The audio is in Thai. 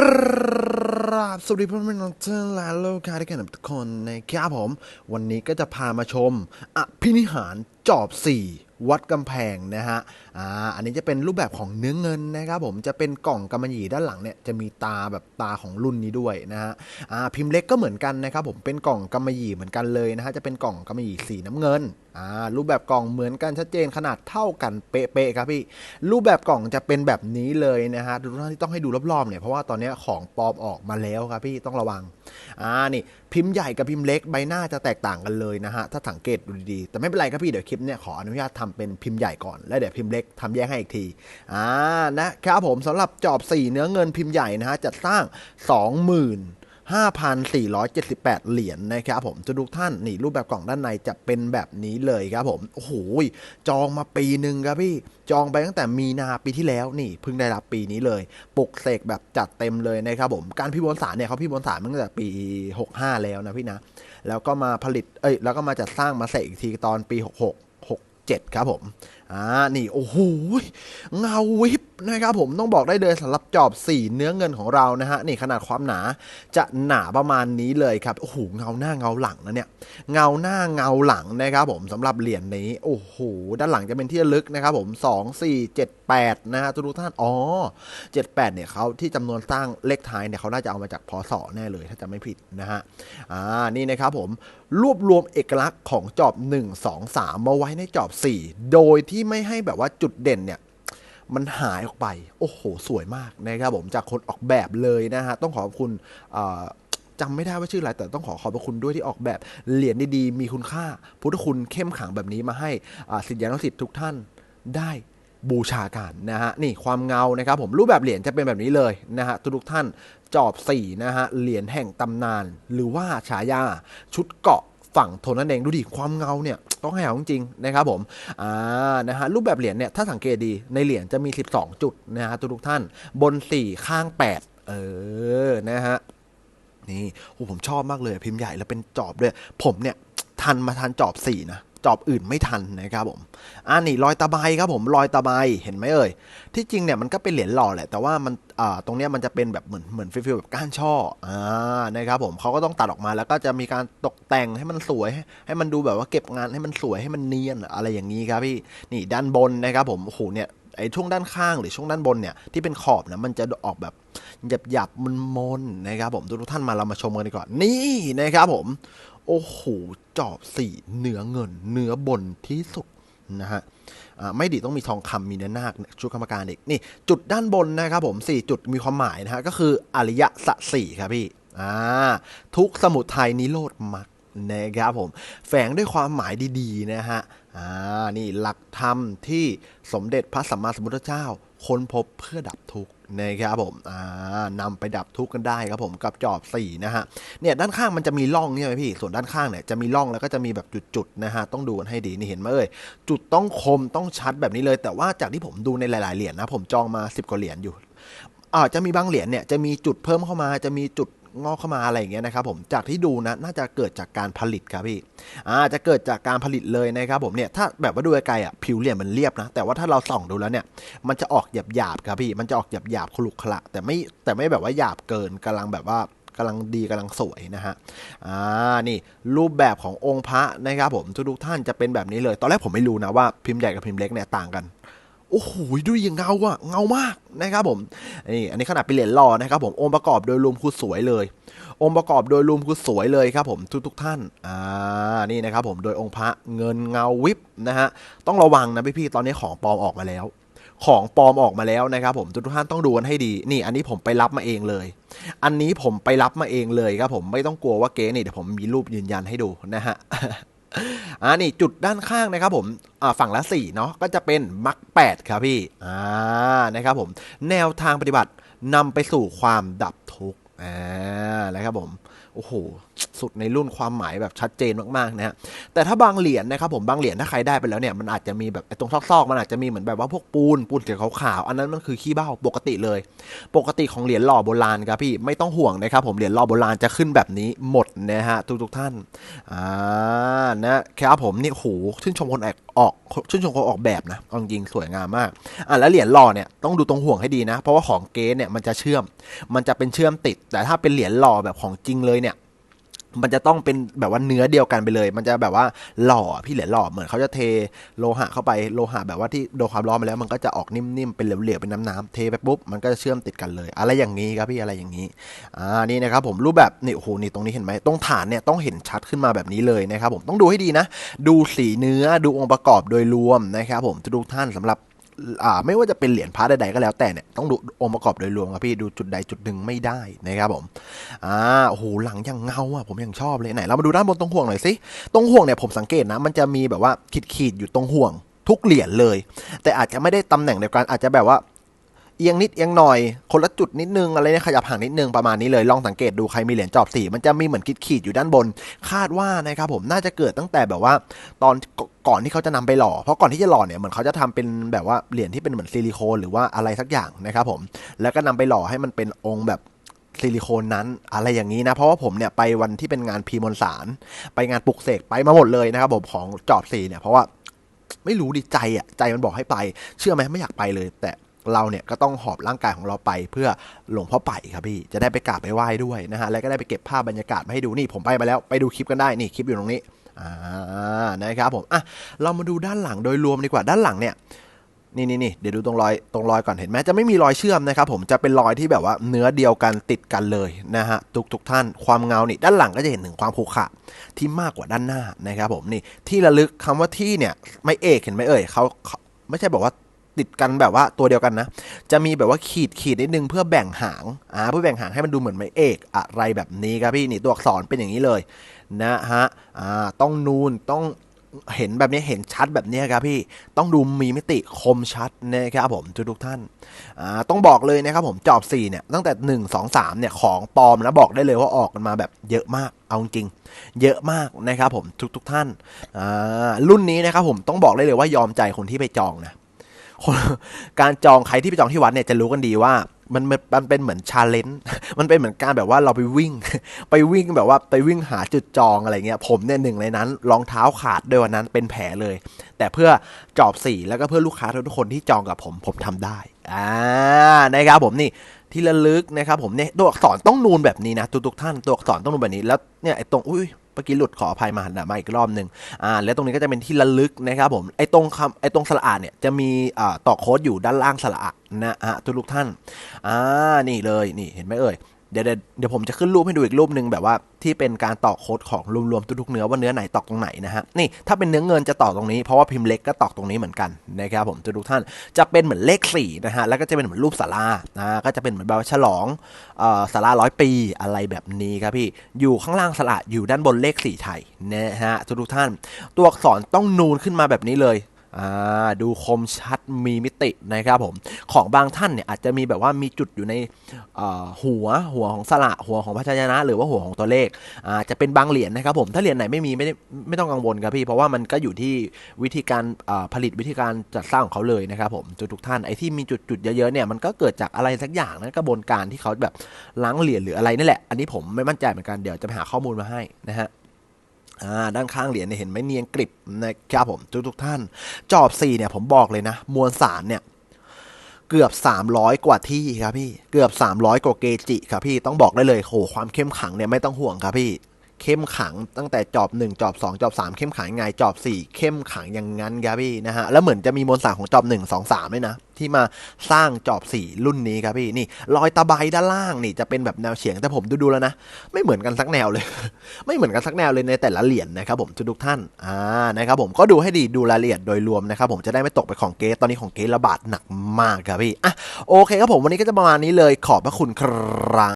กราบสวัสดีเพื่อนเพื่อนทุกท่านและโลกาด้วยกันทุกคนนะครับผม วันนี้ก็จะพามาชม อภินิหารจอบ 4 วัดกำแพงนะฮะอ่าอันนี้จะเป็นรูปแบบของเนื้อเงินนะครับผมจะเป็นกล่องกำมะหยี่ด้านหลังเนี่ยจะมีตาแบบตาของรุ่นนี้ด้วยนะฮะอ่าพิมพ์เล็กก็เหมือนกันนะครับผมเป็นกล่องกำมะหยี่เหมือนกันเลยนะฮะจะเป็นกล่องกำมะหยี่สีน้ำเงินอ่ารูปแบบกล่องเหมือนกันชัดเจนขนาดเท่ากันเป๊ะๆครับพี่รูปแบบกล่องจะเป็นแบบนี้เลยนะฮะทุกท่านที่ต้องให้ดูรอบๆเนี่ยเพราะว่าตอนนี้ของปลอมออกมาแล้วครับพี่ต้องระวัง อ่านี่พิมพ์ใหญ่กับพิมพ์เล็กใบหน้าจะแตกต่างกันเลยนะฮะถ้าสังเกตดูดีๆแต่ไม่เป็นไรครับพี่เดี๋ยวคลิปเนี่ยขออนุญาตทำเป็นพิมพ์ใหญ่ก่อนแล้วเดี๋ยวพิมพ์เล็กทำแยกให้อีกทีอ่านะครับผมสำหรับจอบ 4 เนื้อเงินพิมพ์ใหญ่นะฮะจัดสร้าง 20,000 5,478 เหรียญนะครับผมทุกท่านนี่รูปแบบกล่องด้านในจะเป็นแบบนี้เลยครับผม โอ้โห จองมาปีหนึ่งครับพี่ จองไปตั้งแต่มีนาปีที่แล้วนี่เพิ่งได้รับปีนี้เลยปลุกเสกแบบจัดเต็มเลยนะครับผม การพิมพ์บนสารเนี่ยเขาพิมพ์บนสารตั้งแต่ปี 65 แล้วนะพี่นะ แล้วก็มาผลิต เอ้ย แล้วก็มาจัดสร้างมาเสกอีกทีตอนปี 66 67 ครับผม อ่านี่โอ้โหเงาวิบนะครับผมต้องบอกได้เลยสำหรับจอบ4เนื้อเงินของเรานะฮะนี่ขนาดความหนาจะหนาประมาณนี้เลยครับโอ้โหเงาหน้าเงาหลังนะเนี่ยเงาหน้าเงาหลังนะครับผมสำหรับเหรียญนี้โอ้โหด้านหลังจะเป็นที่ลึกนะครับผม2 4 7 8นะฮะทุกท่านอ๋อ78เนี่ยเขาที่จำนวนสร้างเลขท้ายเนี่ยเขาน่าจะเอามาจากพศแน่เลยถ้าจะไม่ผิดนะฮะอ่านี่นะครับผมรวบรวมเอกลักษณ์ของจอบ 1 2 3 มาไว้ในจอบ 4 โดยที่ไม่ให้แบบว่าจุดเด่นเนี่ยมันหายออกไป โอ้โห สวยมากนะครับผมจากคนออกแบบเลยนะฮะ ต้องขอบคุณจำไม่ได้ว่าชื่ออะไร แต่ต้องขอขอบพระคุณด้วยที่ออกแบบเหรียญดีๆ มีคุณค่า พุทธคุณเข้มขังแบบนี้มาให้อ่าศิานุศิษย์ทุกท่านได้บูชากันนะฮะ นี่ความเงานะครับผมรูปแบบเหรียญจะเป็นแบบนี้เลยนะฮะ ทุกท่านจอบ4นะฮะเหรียญแห่งตำนาน หรือว่าฉายาชุดเกาะ ฝั่งทนนั่นเองดูดิความเงาเนี่ยต้องให้เอาจริงๆนะครับผมอ่านะฮะรูปแบบเหรียญเนี่ยถ้าสังเกตดีในเหรียญจะมี 12 จุดนะฮะทุกท่านบน 4 ข้าง 8 เออนะฮะนี่โอ้ผมชอบมากเลยพิมพ์ใหญ่แล้วเป็นจอบด้วย ผมเนี่ยทันมาทันจอบสี่นะ จอบอื่นไม่ทันนะครับผมอ่านี่รอยตะไบครับผมรอยตะไบเห็นไหมเอ่ยที่จริงเนี่ยมันก็เป็นเหรียญหล่อแหละแต่ว่ามันอ่าตรงเนี้ยมันจะเป็นแบบเหมือนเหมือนฟิลแบบก้านช่ออ่านะครับผมเขาก็ต้องตัดออกมาแล้วก็จะมีการตกแต่งให้มันสวย ให้ให้มันดูแบบว่าเก็บงานให้มันสวยให้มันเนียนอะไรอย่างนี้ครับพี่นี่ด้านบนนะครับผมโอ้โหเนี่ยไอ้ช่วงด้านข้างหรือช่วงด้านบนเนี่ยที่เป็นขอบนะมันจะออกแบบหยับหยับมันมนนะครับผมทุกท่านมาเรามาชมกันดีกว่อนนี่นะครับผม โอ้โห จอบสีเนื้อเงิน เนื้อบนที่สุดนะฮะไม่ดีต้องมีทองคำมีเนื้อนาคชุดกรรมการอีกนี่ จุดด้านบนนะครับผม 4 จุดมีความหมายนะฮะก็คืออริยสัจสี่ครับพี่อ่าทุกสมุทัยนิโรธมรรคนะครับผม แฝงด้วยความหมายดีๆนะฮะ อ่านี่หลักธรรมที่สมเด็จพระสัมมาสัมพุทธเจ้า ค้นพบเพื่อดับทุกข์นะครับผมอ่านำไปดับทุกข์กันได้ครับผมกับจอบสี่นะฮะเนี่ยด้านข้างมันจะมีร่องใช่ไหมพี่ส่วนด้านข้างเนี่ยจะมีร่องแล้วก็จะมีแบบจุดๆนะฮะต้องดูกันให้ดีนี่เห็นไหมเอ่ยจุดต้องคมต้องชัดแบบนี้เลย แต่ว่าจากที่ผมดูในหลายๆเหรียญนะผมจองมา 10กว่าเหรียญอยู่อ่าจะมีบางเหรียญเนี่ยจะมีจุดเพิ่มเข้ามาจะมีจุด งอกเข้ามาอะไรอย่างเงี้ยนะครับผมจากที่ดูนะน่าจะเกิดจากการผลิตครับพี่อ่าจะเกิดจากการผลิตเลยนะครับผมเนี่ยถ้าแบบว่าดูไกลๆอะผิวเหรียญมันเรียบนะ แต่ว่าถ้าเราส่องดูแล้วเนี่ยมันจะออกหยาบๆครับพี่มันจะออกหยาบๆขลุกขละแต่ไม่แต่ไม่แบบว่าหยาบเกินกำลังแบบว่ากำลังดีกำลังสวยนะฮะ อ่า นี่รูปแบบขององค์พระนะครับผมทุกท่านจะเป็นแบบนี้เลย ตอนแรกผมไม่รู้นะว่าพิมพ์ใหญ่กับพิมพ์เล็กเนี่ยต่างกัน โอ้โหดูอย่างเงาอะเงามากนะครับผมนี่อันนี้ขนาดเป็นเหรียญหล่อนะครับผมองค์ประกอบโดยรวมคือสวยเลยองค์ประกอบโดยรวมคือสวยเลยครับผมทุกทุกท่าน อ่า นี่นะครับผมโดยองค์พระเงินเงาวิบนะฮะ ต้องระวังนะพี่ๆตอนนี้ของปลอมออกมาแล้ว ของปลอมออกมาแล้วนะครับผมทุกๆท่านต้องดูกันให้ดี นี่ อันนี้ผมไปรับมาเองเลย อันนี้ผมไปรับมาเองเลยครับผมไม่ต้องกลัวว่าเก๊นี่เดี๋ยวผมมีรูปยืนยันให้ดูนะฮะ อ่านี่จุดด้านข้างนะครับผมอ่าฝั่งละสี่เนาะก็จะเป็นมักแปดครับพี่อ่านะครับผมแนวทางปฏิบัตินำไปสู่ความดับทุกข์อ่านะครับผมโอ้โหสุดในรุ่นความหมายแบบชัดเจนมากๆนะฮะแต่ถ้าบางเหรียญนะครับผมบางเหรียญถ้าใครได้ไปแล้วเนี่ยมันอาจจะมีแบบตรงซอกๆมันอาจจะมีเหมือนแบบว่าพวกปูนปูนสีขาวๆอันนั้นมันคือขี้เบ้าปกติเลย ปกติของเหรียญหล่อโบราณครับพี่ไม่ต้องห่วงนะครับผมเหรียญหล่อโบราณจะขึ้นแบบนี้หมดนะฮะทุกๆท่านอ่านะครับผมนี่โหชื่นชมคนออกออกชื่นชมคนออกแบบนะอาจริงสวยงามมากอะแล้วเหรียญหล่อเนี่ยต้องดูตรงห่วงให้ดีนะ เพราะว่าของเก๊เนี่ยมันจะเชื่อม มันจะเป็นเชื่อมติด แต่ถ้าเป็นเหรียญหล่อแบบของจริงเลยเนี่ย มันจะต้องเป็นแบบว่าเนื้อเดียวกันไปเลย มันจะแบบว่าหล่อพี่เหรียหล่อเหมือนเขาจะเทโลหะเข้าไปโลหะแบบว่าที่โดนความร้อนมาแล้ว มันก็จะออกนิ่มๆเป็นเหลวๆเป็นน้ำๆเทไปปุ๊บมันก็จะเชื่อมติดกันเลย อะไรอย่างนี้ครับพี่อะไรอย่างนี้อ่านี่นะครับผมรูปแบบนี่โอ้โหนี่ตรงนี้เห็นไหมตรงฐานเนี่ยต้องเห็นชัดขึ้นมาแบบนี้เลยนะครับผมต้องดูให้ดีนะ ดูสีเนื้อดูองค์ประกอบโดยรวมนะครับผมทุกท่านสำหรับ อ่าไม่ว่าจะเป็นเหรียญพระใดๆก็แล้วแต่เนี่ยต้องดูองค์ประกอบโดยรวมครับพี่ดูจุดใดจุดหนึ่งไม่ได้นะครับผมอ่าโอ้โหหลังยังเงาอะผมยังชอบเลยไหนเรามาดูด้านบนตรงห่วงหน่อยสิตรงห่วงเนี่ยผมสังเกตนะ มันจะมีแบบว่าขีดๆอยู่ตรงห่วงทุกเหรียญเลย แต่อาจจะไม่ได้ตำแหน่งเดียวกันอาจจะแบบว่า เอียงนิดเอียงหน่อย คนละจุดนิดนึงอะไรเนี่ยขยับห่างนิดนึงประมาณนี้เลยลองสังเกตดูใครมีเหรียญจอบสีมันจะมีเหมือนขีดๆอยู่ด้านบน คาดว่านะครับผมน่าจะเกิดตั้งแต่แบบว่า ตอนก่อนที่เขาจะนำไปหล่อ เพราะก่อนที่จะหล่อเนี่ยเหมือนเขาจะทำเป็นแบบว่าเหรียญที่เป็นเหมือนซิลิโคนหรือว่าอะไรสักอย่างนะครับผมแล้วก็นำไปหล่อให้มันเป็นองค์แบบซิลิโคนนั้นอะไรอย่างนี้นะ เพราะว่าผมเนี่ยไปวันที่เป็นงานพีมอนสาร ไปงานปลุกเสกไปมาหมดเลยนะครับผมของจอบสีเนี่ยเพราะว่าไม่รู้ดิใจอะใจมันบอกให้ไป เชื่อไหมไม่อยากไปเลย แต่ เราเนี่ยก็ต้องหอบร่างกายของเราไปเพื่อหลวงพ่อไปครับพี่จะได้ไปกราบไปไหว้ด้วยนะฮะแล้วก็ได้ไปเก็บภาพบรรยากาศมาให้ดูนี่ผมไปมาแล้วไปดูคลิปกันได้นี่คลิปอยู่ตรงนี้อ่านะครับผมอะเรามาดูด้านหลังโดยรวมดีกว่าด้านหลังเนี่ยนี่นี่นี่เดี๋ยวดูตรงรอยตรงรอยก่อนเห็นไหมจะไม่มีรอยเชื่อมนะครับผมจะเป็นรอยที่แบบว่าเนื้อเดียวกันติดกันเลยนะฮะทุกทุกท่านความเงานี่ด้านหลังก็จะเห็นถึงความขรุขระที่มากกว่าด้านหน้านะครับผมนี่ที่ระลึกคำว่าที่เนี่ยไม่เอกเห็นไหมเอ่ยเขาเขาไม่ใช่บอกว่า ติดกันแบบว่าตัวเดียวกันนะ จะมีแบบว่าขีดขีดนิดนึงเพื่อแบ่งหางอ่าเพื่อแบ่งหางให้มันดูเหมือนไม้เอกอะไรแบบนี้ครับพี่นี่ตัวอักษรเป็นอย่างนี้เลยนะฮะอ่าต้องนูนต้องเห็นแบบนี้เห็นชัดแบบนี้ครับพี่ต้องดูมีมิติคมชัดนะครับผมทุกทุกท่านอ่าต้องบอกเลยนะครับผมจอบ4เนี่ยตั้งแต่ 1 2 3เนี่ยของปลอมนะบอกได้เลยว่าออกกันมาแบบเยอะมากเอาจริงเยอะมากนะครับผมทุกทุกท่านอ่ารุ่นนี้นะครับผมต้องบอกได้เลยว่ายอมใจคนที่ไปจองนะ การจองใครที่ไปจองที่วัดเนี่ยจะรู้กันดีว่ามันมันเป็นเหมือนชาเลนจ์ มันเป็นเหมือนการแบบว่าเราไปวิ่ง ไปวิ่งแบบว่าไปวิ่งหาจุดจองอะไรเงี้ย ผมเนี่ยหนึ่งในนั้นรองเท้าขาดด้วยวันนั้นเป็นแผลเลย แต่เพื่อจอบสีแล้วก็เพื่อลูกค้าทุกคนที่จองกับผมผมทำได้ อ่า นะครับผมนี่ ที่ระลึกนะครับผมเนี่ยตัวอักษรต้องนูนแบบนี้นะทุกๆท่านตัวอักษรต้องนูนแบบนี้แล้วเนี่ยไอ้ตรงอุ้ยเมื่อกี้หลุดขออภัยมาหนะมาอีกรอบหนึ่งอ่า แล้วตรงนี้ก็จะเป็นที่ระลึกนะครับผม ไอ้ตรงคำไอ้ตรงสระอาเนี่ยจะมีอ่าต่อโค้ดอยู่ด้านล่างสระอานะฮะทุกๆท่าน อ่า นี่เลย นี่เห็นไหมเอ่ย เดี๋ยวเดี๋ยวผมจะขึ้นรูปให้ดูอีกรูปหนึ่งแบบว่าที่เป็นการต่อโค้ดของรวมๆทุกๆเนื้อว่าเนื้อไหนตอกตรงไหนนะฮะนี่ถ้าเป็นเนื้อเงินจะตอกตรงนี้เพราะว่าพิมพ์เล็กก็ตอกตรงนี้เหมือนกันนะครับผมทุกท่านจะเป็นเหมือนเลขสี่นะฮะแล้วก็จะเป็นเหมือนรูปศาลานะก็จะเป็นเหมือนแบบฉลองเอ่อศาลาร้อยปีอะไรแบบนี้ครับพี่อยู่ข้างล่างสระอยู่ด้านบนเลขสี่ไทยนะฮะทุกท่าน ตัวอักษรต้องนูนขึ้นมาแบบนี้เลย ดูคมชัดมีมิตินะครับผม ของบางท่านเนี่ยอาจจะมีแบบว่ามีจุดอยู่ในหัวหัวของสระหัวของพยัญชนะ หรือว่าหัวของตัวเลขอาจะเป็นบางเหรียญนะครับผมถ้าเหรียญไหนไม่มีไม่ได้ไม่ต้องกังวลครับพี่ เพราะว่ามันก็อยู่ที่วิธีการผลิตวิธีการจัดสร้างของเขาเลยนะครับผมทุกทุกท่านไอ้ที่มีจุดจุดเยอะๆเนี่ยมันก็เกิดจากอะไรสักอย่างนะกระบวนการที่เขาแบบล้างเหรียญหรืออะไรนี่แหละ อันนี้ผมไม่มั่นใจเหมือนกันเดี๋ยวจะไปหาข้อมูลมาให้นะฮะ ด้านข้างเหรียญเนี่ยเห็นไหมเนียนกริบนะครับผมทุกทุกท่าน จอบสีเนี่ยผมบอกเลยนะ มวลสารเนี่ยเกือบ 300 กว่าที่ครับพี่ เกือบ 300 กว่าเกจิครับพี่ ต้องบอกได้เลยโหความเข้มขังเนี่ยไม่ต้องห่วงครับพี่ เข้มขังตั้งแต่จอบ 1 จอบ 2 จอบ 3 เข้มขังยังไง จอบ 4 เข้มขังอย่างงั้นครับพี่นะฮะ แล้วเหมือนจะมีมวลสารของจอบ 1 2 3ด้วยนะ ที่มาสร้างจอบ 4 รุ่นนี้ครับพี่ นี่รอยตะไบด้านล่างนี่จะเป็นแบบแนวเฉียงแต่ผมดูดูแล้วนะ ไม่เหมือนกันสักแนวเลย ไม่เหมือนกันสักแนวเลยในแต่ละเหรียญนะครับผมทุกท่านอ่านะครับผมก็ดูให้ดีดูรายละเอียดโดยรวมนะครับผมจะได้ไม่ตกไปของเกสตอนนี้ของเกสระบาดหนักมากครับพี่อะโอเคครับผมวันนี้ก็จะประมาณนี้เลยขอบพระคุณครับ